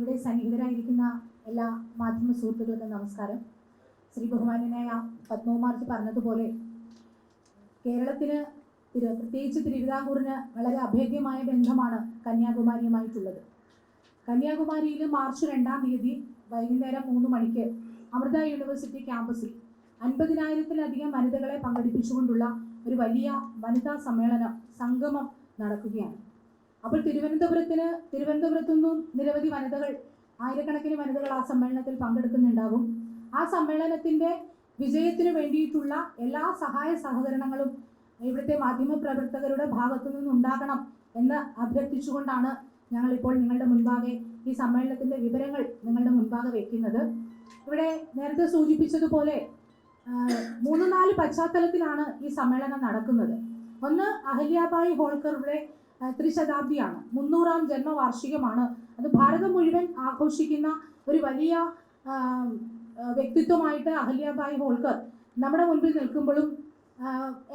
ഇവിടെ സന്നിഹിതരായിരിക്കുന്ന എല്ലാ മാധ്യമ സുഹൃത്തുക്കൾക്കും നമസ്കാരം. ശ്രീ ബഹുമാന്യനായ പത്മകുമാർജി പറഞ്ഞതുപോലെ കേരളത്തിന് തിരു പ്രത്യേകിച്ച് തിരുവിതാംകൂറിന് വളരെ അഭേദ്യമായ ബന്ധമാണ് കന്യാകുമാരിയുമായിട്ടുള്ളത്. കന്യാകുമാരിയിൽ മാർച്ച് രണ്ടാം തീയതി വൈകുന്നേരം മൂന്ന് മണിക്ക് അമൃത യൂണിവേഴ്സിറ്റി ക്യാമ്പസിൽ അൻപതിനായിരത്തിലധികം വനിതകളെ പങ്കെടുപ്പിച്ചുകൊണ്ടുള്ള ഒരു വലിയ വനിതാ സമ്മേളനം സംഗമം നടക്കുകയാണ്. അപ്പോൾ തിരുവനന്തപുരത്തിന് തിരുവനന്തപുരത്തു നിന്നും നിരവധി വനിതകൾ ആയിരക്കണക്കിന് വനിതകൾ ആ സമ്മേളനത്തിൽ പങ്കെടുക്കുന്നുണ്ടാകും. ആ സമ്മേളനത്തിന്റെ വിജയത്തിനു വേണ്ടിയിട്ടുള്ള എല്ലാ സഹായ സഹകരണങ്ങളും ഇവിടുത്തെ മാധ്യമ പ്രവർത്തകരുടെ ഭാഗത്തു നിന്നുണ്ടാകണം എന്ന് അഭ്യർത്ഥിച്ചുകൊണ്ടാണ് ഞങ്ങളിപ്പോൾ നിങ്ങളുടെ മുൻപാകെ ഈ സമ്മേളനത്തിന്റെ വിവരങ്ങൾ നിങ്ങളുടെ മുൻപാകെ വെക്കുന്നത്. ഇവിടെ നേരത്തെ സൂചിപ്പിച്ചതുപോലെ മൂന്ന് നാല് പശ്ചാത്തലത്തിലാണ് ഈ സമ്മേളനം നടക്കുന്നത്. ഒന്ന് അഹല്യാബായി ഹോൾക്കറുടെ ത്രിശതാബ്ദിയാണ്. മുന്നൂറാം ജന്മവാർഷികമാണ്. അത് ഭാരതം മുഴുവൻ ആഘോഷിക്കുന്ന ഒരു വലിയ വ്യക്തിത്വമായിട്ട് അഹല്യാബായി ഹോൾക്കർ നമ്മുടെ മുൻപിൽ നിൽക്കുമ്പോഴും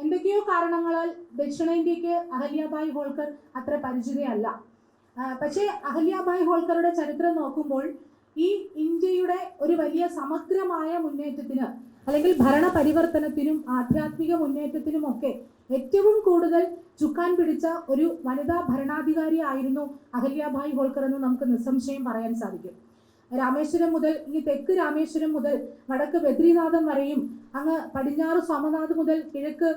എന്തൊക്കെയോ കാരണങ്ങളാൽ ദക്ഷിണേന്ത്യക്ക് അഹല്യാബായി ഹോൾക്കർ അത്ര പരിചിതയല്ല. പക്ഷേ അഹല്യാബായി ഹോൾക്കറുടെ ചരിത്രം നോക്കുമ്പോൾ ഈ ഇന്ത്യയുടെ ഒരു വലിയ സമഗ്രമായ മുന്നേറ്റത്തിന് അല്ലെങ്കിൽ ഭരണ പരിവർത്തനത്തിനും ആധ്യാത്മിക മുന്നേറ്റത്തിനുമൊക്കെ ഏറ്റവും കൂടുതൽ ചുക്കാൻ പിടിച്ച ഒരു വനിതാ ഭരണാധികാരി ആയിരുന്നു അഹല്യാഭായ് ഹോൾക്കർ എന്ന് നമുക്ക് നിസ്സംശയം പറയാൻ സാധിക്കും. രാമേശ്വരം മുതൽ ഈ തെക്ക് രാമേശ്വരം മുതൽ വടക്ക് ബദ്രിനാഥം വരെയും അങ്ങ് പടിഞ്ഞാറ് സോമനാഥ് മുതൽ കിഴക്ക്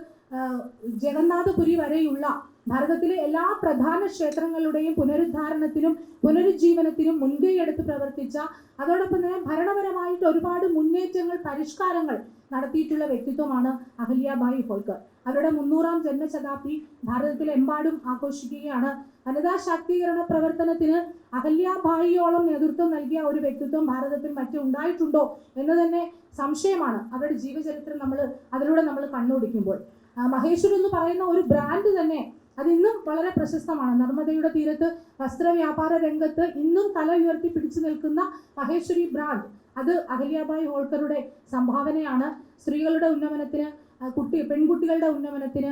ജഗന്നാഥപുരി വരെയുള്ള ഭാരതത്തിലെ എല്ലാ പ്രധാന ക്ഷേത്രങ്ങളുടെയും പുനരുദ്ധാരണത്തിനും പുനരുജ്ജീവനത്തിനും മുൻകൈ എടുത്ത് പ്രവർത്തിച്ച അതോടൊപ്പം തന്നെ ഭരണപരമായിട്ട് ഒരുപാട് മുന്നേറ്റങ്ങൾ പരിഷ്കാരങ്ങൾ നടത്തിയിട്ടുള്ള വ്യക്തിത്വമാണ് അഹല്യാബായി ഹോൾക്കർ. അവരുടെ മുന്നൂറാം ജന്മശതാബ്ദി ഭാരതത്തിലെമ്പാടും ആഘോഷിക്കുകയാണ്. വനിതാ ശാക്തീകരണ പ്രവർത്തനത്തിന് അഹല്യാബായിയോളം നേതൃത്വം നൽകിയ ഒരു വ്യക്തിത്വം ഭാരതത്തിൽ മറ്റു ഉണ്ടായിട്ടുണ്ടോ എന്ന് തന്നെ സംശയമാണ്. അവരുടെ ജീവചരിത്രം നമ്മൾ അതിലൂടെ നമ്മൾ കണ്ണുപിടിക്കുമ്പോൾ മഹേശ്വരൻ എന്ന് പറയുന്ന ഒരു ബ്രാൻഡ് തന്നെ അത് ഇന്നും വളരെ പ്രശസ്തമാണ്. നർമ്മദയുടെ തീരത്ത് വസ്ത്രവ്യാപാര രംഗത്ത് ഇന്നും തല ഉയർത്തി പിടിച്ചു നിൽക്കുന്ന മഹേശ്വരി ബ്രാൻഡ് അത് അഹല്യാബായി ഹോൾക്കറുടെ സംഭാവനയാണ്. സ്ത്രീകളുടെ ഉന്നമനത്തിന് കുട്ടി പെൺകുട്ടികളുടെ ഉന്നമനത്തിന്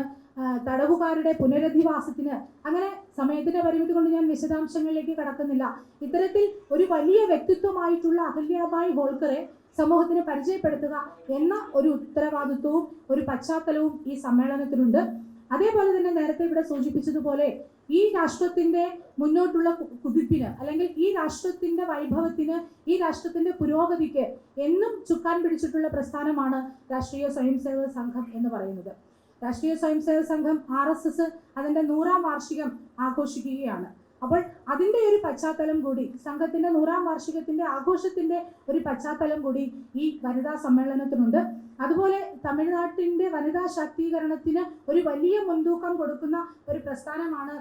തടവുകാരുടെ പുനരധിവാസത്തിന്. അങ്ങനെ സമയത്തിന്റെ പരിമിതി കൊണ്ട് ഞാൻ വിശദാംശങ്ങളിലേക്ക് കടക്കുന്നില്ല. ഇത്തരത്തിൽ ഒരു വലിയ വ്യക്തിത്വമായിട്ടുള്ള അഹല്യാബായി ഹോൾക്കറെ സമൂഹത്തിന് പരിചയപ്പെടുത്തുക എന്ന ഒരു ഉത്തരവാദിത്വവും ഒരു പശ്ചാത്തലവും ഈ സമ്മേളനത്തിനുണ്ട്. അതേപോലെ തന്നെ നേരത്തെ ഇവിടെ സൂചിപ്പിച്ചതുപോലെ ഈ രാഷ്ട്രത്തിന്റെ മുന്നോട്ടുള്ള കുതിപ്പിന് അല്ലെങ്കിൽ ഈ രാഷ്ട്രത്തിന്റെ വൈഭവത്തിന് ഈ രാഷ്ട്രത്തിന്റെ പുരോഗതിക്ക് എന്നും ചുക്കാൻ പിടിച്ചിട്ടുള്ള പ്രസ്ഥാനമാണ് രാഷ്ട്രീയ സ്വയംസേവക സംഘം എന്ന് പറയുന്നത്. രാഷ്ട്രീയ സ്വയംസേവക സംഘം ആർ എസ് എസ് അതിന്റെ നൂറാം വാർഷികം ആഘോഷിക്കുകയാണ്. അപ്പോൾ അതിന്റെ ഒരു പശ്ചാത്തലം കൂടി സംഘത്തിന്റെ നൂറാം വാർഷികത്തിന്റെ ആഘോഷത്തിന്റെ ഒരു പശ്ചാത്തലം കൂടി ഈ വനിതാ സമ്മേളനത്തിനുണ്ട്. അതുപോലെ തമിഴ്നാട്ടിന്റെ വനിതാ ശാക്തീകരണത്തിന് ഒരു വലിയ മുൻതൂക്കം കൊടുക്കുന്ന ഒരു പ്രസ്ഥാനമാണ്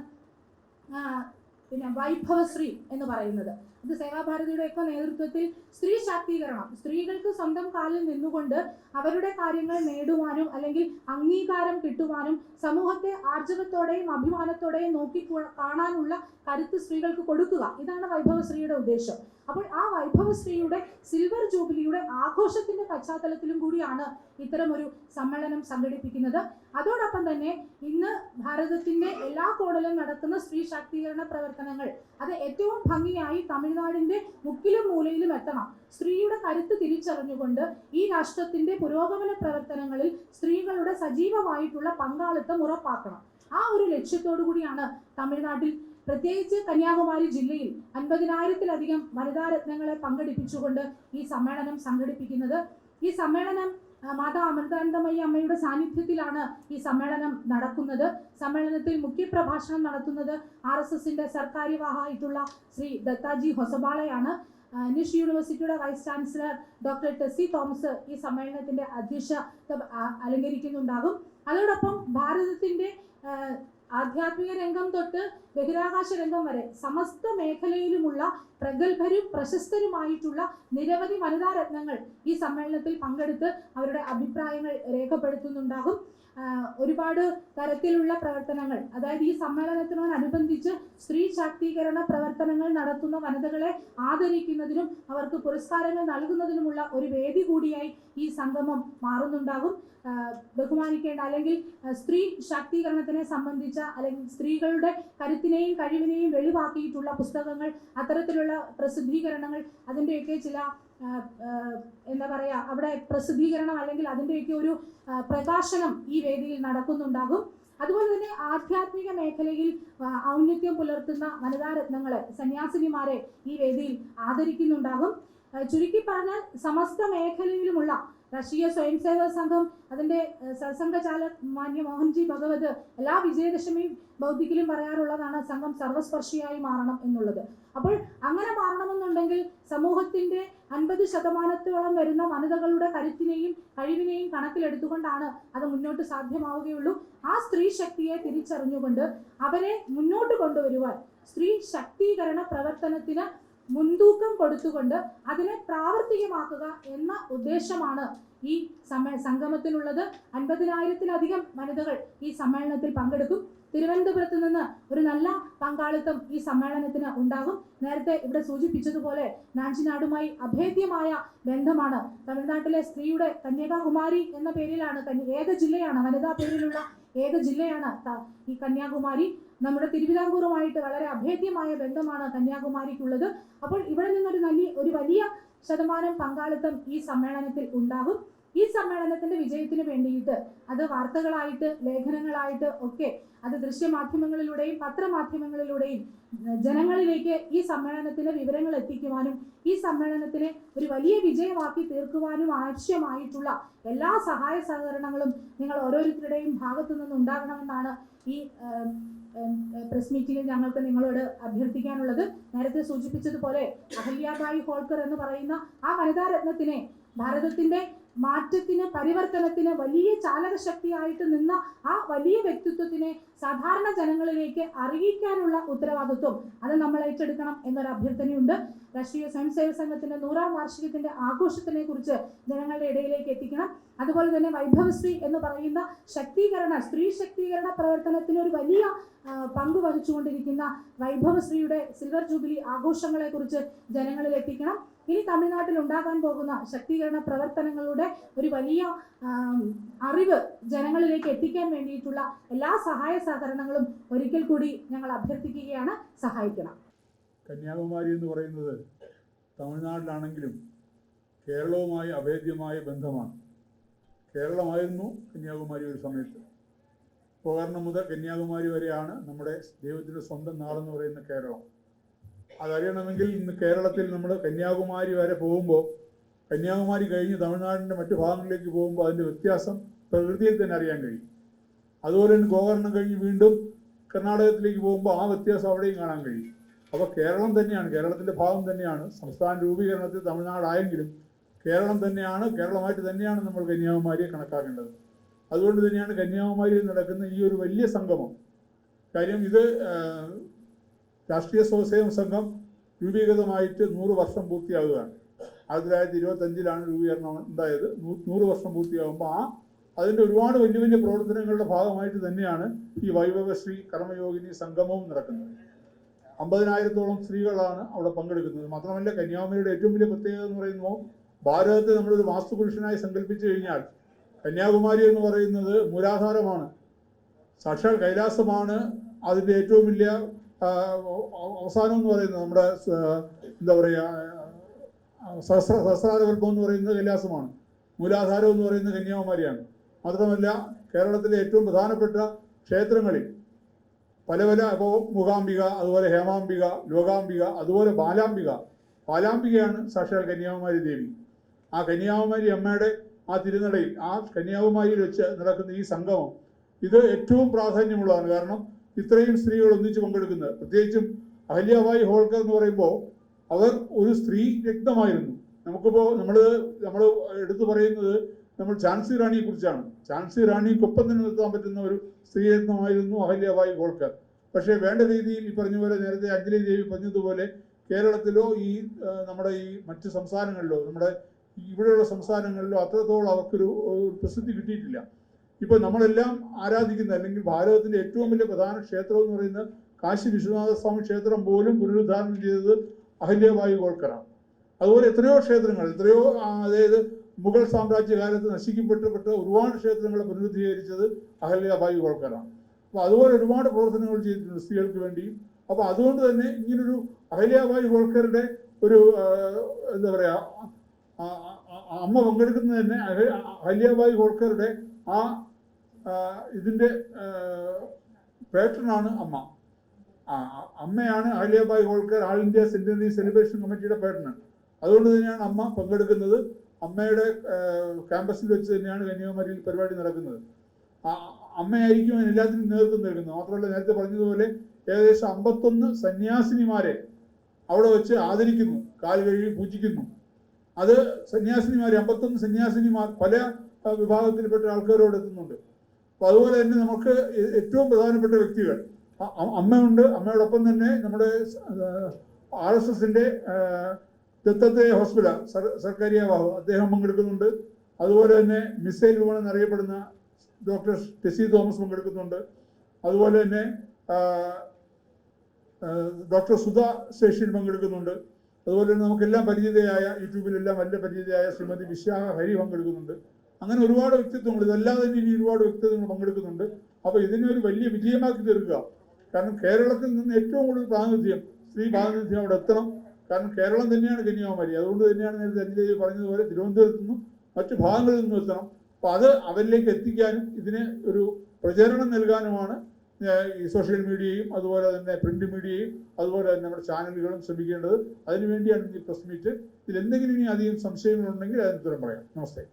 പിന്നെ വൈഭവശ്രീ എന്ന് പറയുന്നത്. ഇത് സേവാഭാരതിയുടെ ഒക്കെ നേതൃത്വത്തിൽ സ്ത്രീ ശാക്തീകരണം. സ്ത്രീകൾക്ക് സ്വന്തം കാലിൽ നിന്നുകൊണ്ട് അവരുടെ കാര്യങ്ങൾ നേടുവാനും അല്ലെങ്കിൽ അംഗീകാരം കിട്ടുവാനും സമൂഹത്തെ ആർജവത്തോടെയും അഭിമാനത്തോടെയും നോക്കി കാണാനുള്ള കരുത്ത് സ്ത്രീകൾക്ക് കൊടുക്കുക. ഇതാണ് വൈഭവശ്രീയുടെ ഉദ്ദേശം. അപ്പോൾ ആ വൈഭവശ്രീയുടെ സിൽവർ ജൂബിലിയുടെ ആഘോഷത്തിന്റെ പശ്ചാത്തലത്തിലും കൂടിയാണ് ഇത്തരം ഒരു സമ്മേളനം സംഘടിപ്പിക്കുന്നത്. അതോടൊപ്പം തന്നെ ഇന്ന് ഭാരതത്തിന്റെ എല്ലാ കോണിലും നടക്കുന്ന സ്ത്രീ ശാക്തീകരണ പ്രവർത്തനങ്ങൾ. അത് ഏറ്റവും ഭംഗിയായി തമിഴ്നാടിന്റെ മുക്കിലും മൂലയിലും എത്തണം. സ്ത്രീയുടെ കരുത്ത് തിരിച്ചറിഞ്ഞുകൊണ്ട് ഈ രാഷ്ട്രത്തിന്റെ പുരോഗമന പ്രവർത്തനങ്ങളിൽ സ്ത്രീകളുടെ സജീവമായിട്ടുള്ള പങ്കാളിത്തം ഉറപ്പാക്കണം. ആ ഒരു ലക്ഷ്യത്തോടു കൂടിയാണ് തമിഴ്നാട്ടിൽ പ്രത്യേകിച്ച് കന്യാകുമാരി ജില്ലയിൽ അൻപതിനായിരത്തിലധികം വനിതാരത്നങ്ങളെ പങ്കെടുപ്പിച്ചുകൊണ്ട് ഈ സമ്മേളനം സംഘടിപ്പിക്കുന്നത്. ഈ സമ്മേളനം മാതാ അമൃതാനന്ദമയി അമ്മയുടെ സാന്നിധ്യത്തിലാണ് ഈ സമ്മേളനം നടക്കുന്നത്. സമ്മേളനത്തിൽ മുഖ്യപ്രഭാഷണം നടത്തുന്നത് ആർ എസ് എസിന്റെ സർക്കാര്യവാഹായിട്ടുള്ള ശ്രീ ദത്താജി ഹൊസബാളയാണ്. നിഷ് യൂണിവേഴ്സിറ്റിയുടെ vice chancellor doctor Tessy Thomas ഈ സമ്മേളനത്തിന്റെ അധ്യക്ഷത അലങ്കരിക്കുന്നുണ്ടാകും. അതോടൊപ്പം ഭാരതത്തിന്റെ ആധ്യാത്മിക രംഗം തൊട്ട് ബഹിരാകാശ രംഗം വരെ സമസ്ത മേഖലയിലുമുള്ള പ്രഗത്ഭരും പ്രശസ്തരുമായിട്ടുള്ള നിരവധി വനിതാ രത്നങ്ങൾ ഈ സമ്മേളനത്തിൽ പങ്കെടുത്ത് അവരുടെ അഭിപ്രായങ്ങൾ രേഖപ്പെടുത്തുന്നുണ്ടാകും. ഒരുപാട് തരത്തിലുള്ള പ്രവർത്തനങ്ങൾ. അതായത് ഈ സമ്മേളനത്തിനോടനുബന്ധിച്ച് സ്ത്രീ ശാക്തീകരണ പ്രവർത്തനങ്ങൾ നടത്തുന്ന വനിതകളെ ആദരിക്കുന്നതിനും അവർക്ക് പുരസ്കാരങ്ങൾ നൽകുന്നതിനുമുള്ള ഒരു വേദി കൂടിയായി ഈ സംഗമം മാറുന്നുണ്ടാകും. ബഹുമാനിക്കേണ്ട അല്ലെങ്കിൽ സ്ത്രീ ശാക്തീകരണത്തിനെ സംബന്ധിച്ച അല്ലെങ്കിൽ സ്ത്രീകളുടെ കരുത്തിനെയും കഴിവിനെയും വെളിവാക്കിയിട്ടുള്ള പുസ്തകങ്ങൾ അത്തരത്തിലുള്ള പ്രസിദ്ധീകരണങ്ങൾ അതിന്റെയൊക്കെ ചില എന്താ പറയുക അവിടെ പ്രസിദ്ധീകരണം അല്ലെങ്കിൽ അതിന്റെയൊക്കെ ഒരു പ്രകാശനം ഈ വേദിയിൽ നടക്കുന്നുണ്ടാകും. അതുപോലെ തന്നെ ആധ്യാത്മിക മേഖലയിൽ ഔന്നത്യം പുലർത്തുന്ന വനിതാരത്നങ്ങളെ സന്യാസിനിമാരെ ഈ വേദിയിൽ ആദരിക്കുന്നുണ്ടാകും. ചുരുക്കി പറഞ്ഞാൽ സമസ്ത മേഖലയിലുമുള്ള രാഷ്ട്രീയ സ്വയം സേവക സംഘം അതിന്റെ ഏഹ്, മാന്യ മോഹൻജി ഭഗവത് എല്ലാ വിജയദശമി ബൗദ്ധിക്കിലും പറയാറുള്ളതാണ് സംഘം സർവസ്പർശിയായി മാറണം എന്നുള്ളത്. അപ്പോൾ അങ്ങനെ മാറണമെന്നുണ്ടെങ്കിൽ സമൂഹത്തിന്റെ അൻപത് ശതമാനത്തോളം വരുന്ന വനിതകളുടെ കരുത്തിനെയും കഴിവിനെയും കണക്കിലെടുത്തുകൊണ്ടാണ് അത് മുന്നോട്ട് സാധ്യമാവുകയുള്ളൂ. ആ സ്ത്രീ ശക്തിയെ തിരിച്ചറിഞ്ഞുകൊണ്ട് അവരെ മുന്നോട്ട് കൊണ്ടുവരുവാൻ സ്ത്രീ ശക്തീകരണ പ്രവർത്തനത്തിന് മുൻതൂക്കം കൊടുത്തുകൊണ്ട് അതിനെ പ്രാവർത്തികമാക്കുക എന്ന ഉദ്ദേശമാണ് ഈ സമ്മേ സംഗമത്തിനുള്ളത് അൻപതിനായിരത്തിലധികം വനിതകൾ ഈ സമ്മേളനത്തിൽ പങ്കെടുക്കും. തിരുവനന്തപുരത്ത് നിന്ന് ഒരു നല്ല പങ്കാളിത്തം ഈ സമ്മേളനത്തിന് ഉണ്ടാകും. നേരത്തെ ഇവിടെ സൂചിപ്പിച്ചതുപോലെ നാഞ്ചിനാടുമായി അഭേദ്യമായ ബന്ധമാണ്. തമിഴ്നാട്ടിലെ സ്ത്രീയുടെ കന്യാകുമാരി എന്ന പേരിലാണ് ഏക ജില്ലയാണ് വനിതാ പേരിലുള്ള ഏക ജില്ലയാണ് ഈ കന്യാകുമാരി. നമ്മുടെ തിരുവിതാംകൂറുമായിട്ട് വളരെ അഭേദ്യമായ ബന്ധമാണ് കന്യാകുമാരിക്കുള്ളത്. അപ്പോൾ ഇവിടെ നിന്നൊരു നല്ല ഒരു വലിയ ശതമാനം പങ്കാളിത്തം ഈ സമ്മേളനത്തിൽ ഉണ്ടാകും. ഈ സമ്മേളനത്തിന്റെ വിജയത്തിന് വേണ്ടിയിട്ട് അത് വാർത്തകളായിട്ട് ലേഖനങ്ങളായിട്ട് ഒക്കെ അത് ദൃശ്യമാധ്യമങ്ങളിലൂടെയും പത്രമാധ്യമങ്ങളിലൂടെയും ജനങ്ങളിലേക്ക് ഈ സമ്മേളനത്തിന്റെ വിവരങ്ങൾ എത്തിക്കുവാനും ഈ സമ്മേളനത്തിനെ ഒരു വലിയ വിജയമാക്കി തീർക്കുവാനും ആവശ്യമായിട്ടുള്ള എല്ലാ സഹായ സഹകരണങ്ങളും നിങ്ങൾ ഓരോരുത്തരുടെയും ഭാഗത്തു നിന്ന് ഉണ്ടാകണമെന്നാണ് ഈ പ്രസ് മീറ്റിംഗിൽ ഞങ്ങൾക്ക് നിങ്ങളോട് അഭ്യർത്ഥിക്കാനുള്ളത്. നേരത്തെ സൂചിപ്പിച്ചതുപോലെ അഹല്യാബായി ഹോൾക്കർ എന്ന് പറയുന്ന ആ വനിതാ രത്നത്തിനെ ഭാരതത്തിന്റെ മാറ്റത്തിന് പരിവർത്തനത്തിന് വലിയ ചാലക ശക്തിയായിട്ട് നിന്ന ആ വലിയ വ്യക്തിത്വത്തിനെ സാധാരണ ജനങ്ങളിലേക്ക് അറിയിക്കാനുള്ള ഉത്തരവാദിത്വം അത് നമ്മൾ ഏറ്റെടുക്കണം എന്നൊരു അഭ്യർത്ഥനയുണ്ട്. രാഷ്ട്രീയ സ്വയംസേവക സംഘത്തിന്റെ നൂറാം വാർഷികത്തിന്റെ ആഘോഷത്തിനെ കുറിച്ച് ജനങ്ങളുടെ ഇടയിലേക്ക് എത്തിക്കണം. അതുപോലെ തന്നെ വൈഭവശ്രീ എന്ന് പറയുന്ന ശക്തീകരണ സ്ത്രീ ശക്തീകരണ പ്രവർത്തനത്തിന് ഒരു വലിയ പങ്ക് വഹിച്ചുകൊണ്ടിരിക്കുന്ന വൈഭവശ്രീയുടെ സിൽവർ ജൂബിലി ആഘോഷങ്ങളെ കുറിച്ച് ജനങ്ങളിൽ എത്തിക്കണം. ഇനി തമിഴ്നാട്ടിൽ ഉണ്ടാകാൻ പോകുന്ന ശക്തീകരണ പ്രവർത്തനങ്ങളുടെ ഒരു വലിയ അറിവ് ജനങ്ങളിലേക്ക് എത്തിക്കാൻ വേണ്ടിയിട്ടുള്ള എല്ലാ സഹായ സഹകരണങ്ങളും ഒരിക്കൽ കൂടി ഞങ്ങൾ അഭ്യർത്ഥിക്കുകയാണ്. സഹായിക്കണം. കന്യാകുമാരി എന്ന് പറയുന്നത് തമിഴ്നാട്ടിലാണെങ്കിലും കേരളവുമായി അഭേദ്യമായ ബന്ധമാണ്. കേരളമായിരുന്നു കന്യാകുമാരി ഒരു സമയത്ത്. ഉപകരണം മുതൽ കന്യാകുമാരി വരെയാണ് നമ്മുടെ ദൈവത്തിന്റെ സ്വന്തം നാടെന്ന് പറയുന്ന കേരളം. അതറിയണമെങ്കിൽ ഇന്ന് കേരളത്തിൽ നമ്മൾ കന്യാകുമാരി വരെ പോകുമ്പോൾ കന്യാകുമാരി കഴിഞ്ഞ് തമിഴ്നാടിന്റെ മറ്റു ഭാഗങ്ങളിലേക്ക് പോകുമ്പോൾ അതിന്റെ വ്യത്യാസം പ്രകൃതിയിൽ തന്നെ അറിയാൻ കഴിയും. അതുപോലെ തന്നെ ഗോകർണം കഴിഞ്ഞ് വീണ്ടും കർണാടകത്തിലേക്ക് പോകുമ്പോൾ ആ വ്യത്യാസം അവിടെയും കാണാൻ കഴിയും. അപ്പോൾ കേരളം തന്നെയാണ് കേരളത്തിന്റെ ഭാഗം തന്നെയാണ് സംസ്ഥാന രൂപീകരണത്തിൽ തമിഴ്നാടായെങ്കിലും കേരളം തന്നെയാണ് കേരളമായിട്ട് തന്നെയാണ് നമ്മൾ കന്യാകുമാരിയെ കണക്കാക്കേണ്ടത്. അതുകൊണ്ട് തന്നെയാണ് കന്യാകുമാരിയിൽ നടക്കുന്ന ഈ ഒരു വലിയ സംഗമം. കാര്യം ഇത് രാഷ്ട്രീയ സ്വയംസേവക സംഘം രൂപീകൃതമായിട്ട് നൂറ് വർഷം പൂർത്തിയാകുകയാണ് ആയിരത്തി തൊള്ളായിരത്തി ഇരുപത്തഞ്ചിലാണ് രൂപീകരണം ഉണ്ടായത്. നൂറ് വർഷം പൂർത്തിയാകുമ്പോൾ ആ അതിന്റെ ഒരുപാട് വലിയ വലിയ പ്രവർത്തനങ്ങളുടെ ഭാഗമായിട്ട് തന്നെയാണ് ഈ വൈഭവശ്രീ കർമ്മയോഗിനി സംഗമവും നടക്കുന്നത്. അമ്പതിനായിരത്തോളം സ്ത്രീകളാണ് അവിടെ പങ്കെടുക്കുന്നത്. മാത്രമല്ല കന്യാകുമാരിയുടെ ഏറ്റവും വലിയ പ്രത്യേകത എന്ന് പറയുമ്പോൾ ഭാരതത്തെ നമ്മളൊരു വാസ്തുപുരുഷനായി സങ്കല്പിച്ചു കഴിഞ്ഞാൽ കന്യാകുമാരി എന്ന് പറയുന്നത് മൂലാധാരമാണ്. സാക്ഷാൽ കൈലാസമാണ് അതിന്റെ ഏറ്റവും വലിയ അവസാനം എന്ന് പറയുന്നത് നമ്മുടെ എന്താ പറയുക സഹസ്ര സഹസ്രാരകൽപ്പം എന്ന് പറയുന്നത് കൈലാസമാണ് മൂലാധാരം എന്ന് പറയുന്നത് കന്യാകുമാരിയാണ്. മാത്രമല്ല കേരളത്തിലെ ഏറ്റവും പ്രധാനപ്പെട്ട ക്ഷേത്രങ്ങളിൽ പല പല ഇപ്പോൾ മുഖാംബിക അതുപോലെ ഹേമാംബിക ലോകാംബിക അതുപോലെ ബാലാംബിക. ബാലാംബികയാണ് സാക്ഷാൽ കന്യാകുമാരി ദേവി. ആ കന്യാകുമാരി അമ്മയുടെ ആ തിരുനടയിൽ ആ കന്യാകുമാരിയിൽ വെച്ച് നടക്കുന്ന ഈ സംഗമം ഇത് ഏറ്റവും പ്രാധാന്യമുള്ളതാണ്. കാരണം ഇത്രയും സ്ത്രീകൾ ഒന്നിച്ച് പങ്കെടുക്കുന്നത്. പ്രത്യേകിച്ചും അഹല്യാബായി ഹോൾക്കർ എന്ന് പറയുമ്പോൾ അവർ ഒരു സ്ത്രീ രക്തമായിരുന്നു നമുക്കിപ്പോൾ നമ്മൾ നമ്മൾ എടുത്തു പറയുന്നത് നമ്മൾ ഝാൻസി റാണിയെ കുറിച്ചാണ്. ഝാൻസി റാണിക്കൊപ്പം തന്നെ നിർത്താൻ പറ്റുന്ന ഒരു സ്ത്രീ രക്തമായിരുന്നു അഹല്യാബായി ഹോൾക്കർ. പക്ഷേ വേണ്ട രീതിയിൽ ഈ പറഞ്ഞ പോലെ നേരത്തെ അഞ്ജലി ദേവി പറഞ്ഞതുപോലെ കേരളത്തിലോ ഈ നമ്മുടെ ഈ മറ്റ് സംസ്ഥാനങ്ങളിലോ നമ്മുടെ ഇവിടെയുള്ള സംസ്ഥാനങ്ങളിലോ അത്രത്തോളം അവർക്കൊരു പ്രസിദ്ധി കിട്ടിയിട്ടില്ല. ഇപ്പോൾ നമ്മളെല്ലാം ആരാധിക്കുന്ന അല്ലെങ്കിൽ ഭാരതത്തിന്റെ ഏറ്റവും വലിയ പ്രധാന ക്ഷേത്രം എന്ന് പറയുന്നത് കാശി വിശ്വനാഥ സ്വാമി ക്ഷേത്രം പോലും പുനരുദ്ധാരണം ചെയ്തത് അഹല്യബായി ഗോൾക്കറാണ്. അതുപോലെ എത്രയോ ക്ഷേത്രങ്ങൾ എത്രയോ അതായത് മുഗൾ സാമ്രാജ്യ കാലത്ത് നശിക്കപ്പെട്ടപ്പെട്ട ഒരുപാട് ക്ഷേത്രങ്ങളെ പുനരുദ്ധീകരിച്ചത് അഹല്യവായു ഗോൾക്കറാണ്. അപ്പോൾ അതുപോലെ ഒരുപാട് പ്രവർത്തനങ്ങൾ ചെയ്തിട്ടുണ്ട് സ്ത്രീകൾക്ക് വേണ്ടിയും. അപ്പോൾ അതുകൊണ്ട് തന്നെ ഇങ്ങനൊരു അഹല്യവായു ഗോൾക്കറുടെ ഒരു എന്താ പറയുക അമ്മ പങ്കെടുക്കുന്നത് തന്നെ അഹല്യവായു ഗോൾക്കറുടെ ആ, ഇതിന്റെ പേട്ടണാണ് അമ്മ. അമ്മയാണ് Ahilyabai Holkar all India centenary celebration കമ്മിറ്റിയുടെ പേട്ടണ് അതുകൊണ്ട് തന്നെയാണ് അമ്മ പങ്കെടുക്കുന്നത്. അമ്മയുടെ ക്യാമ്പസിൽ വെച്ച് തന്നെയാണ് കന്യാകുമാരിയിൽ പരിപാടി നടക്കുന്നത്. അമ്മയായിരിക്കും എല്ലാത്തിനും നേതൃത്വം നൽകുന്നത്. മാത്രമല്ല നേരത്തെ പറഞ്ഞതുപോലെ ഏകദേശം അമ്പത്തൊന്ന് സന്യാസിനിമാരെ അവിടെ വെച്ച് ആദരിക്കുന്നു. കാൽ കഴുകി പൂജിക്കുന്നു. അത് സന്യാസിനിമാർ അമ്പത്തൊന്ന് സന്യാസിനിമാർ പല വിഭാഗത്തിൽപ്പെട്ട ആൾക്കാരോട് എത്തുന്നുണ്ട്. അപ്പോൾ അതുപോലെ തന്നെ നമുക്ക് ഏറ്റവും പ്രധാനപ്പെട്ട വ്യക്തികൾ. അമ്മയുണ്ട്. അമ്മയോടൊപ്പം തന്നെ നമ്മുടെ ആർ എസ് എസിന്റെ ദത്തത്തെ ഹോസ്പിറ്റൽ സർ സർക്കാരി അവാഹു അദ്ദേഹം പങ്കെടുക്കുന്നുണ്ട്. അതുപോലെ തന്നെ മിസൈൽ വിമാനം എന്നറിയപ്പെടുന്ന ഡോക്ടർ ടെസി തോമസ് പങ്കെടുക്കുന്നുണ്ട്. അതുപോലെ തന്നെ ഡോക്ടർ സുധ ശേഷിയിൽ പങ്കെടുക്കുന്നുണ്ട്. അതുപോലെ തന്നെ നമുക്കെല്ലാം പരിചിതയായ യൂട്യൂബിലെല്ലാം വലിയ പരിചിതയായ ശ്രീമതി വിശാഖ ഹരി പങ്കെടുക്കുന്നുണ്ട്. അങ്ങനെ ഒരുപാട് വ്യക്തിത്വങ്ങൾ ഇതല്ലാതെ തന്നെ ഇനി ഒരുപാട് വ്യക്തിത്വങ്ങൾ പങ്കെടുക്കുന്നുണ്ട്. അപ്പോൾ ഇതിനെ ഒരു വലിയ വിജയമാക്കി തീർക്കുക. കാരണം കേരളത്തിൽ നിന്ന് ഏറ്റവും കൂടുതൽ പ്രാതിനിധ്യം സ്ത്രീ പ്രാതിനിധ്യം അവിടെ എത്തണം. കാരണം കേരളം തന്നെയാണ് കന്യാകുമാരി. അതുകൊണ്ട് തന്നെയാണ് നേരത്തെ അനിതയിൽ പറഞ്ഞതുപോലെ തിരുവനന്തപുരത്ത് നിന്നും മറ്റു ഭാഗങ്ങളിൽ നിന്നും എത്തണം. അപ്പോൾ അത് അവരിലേക്ക് എത്തിക്കാനും ഇതിന് ഒരു പ്രചരണം നൽകാനുമാണ് ഈ സോഷ്യൽ മീഡിയയും അതുപോലെ തന്നെ പ്രിന്റ് മീഡിയയും അതുപോലെ തന്നെ നമ്മുടെ ചാനലുകളും ശ്രമിക്കേണ്ടത്. അതിനുവേണ്ടിയാണ് ഈ പ്രസ് മീറ്റ് ഇതിൽ എന്തെങ്കിലും ഇനി അധികം സംശയങ്ങളുണ്ടെങ്കിൽ അതിന് ഉത്തരം പറയാം. നമസ്തേ.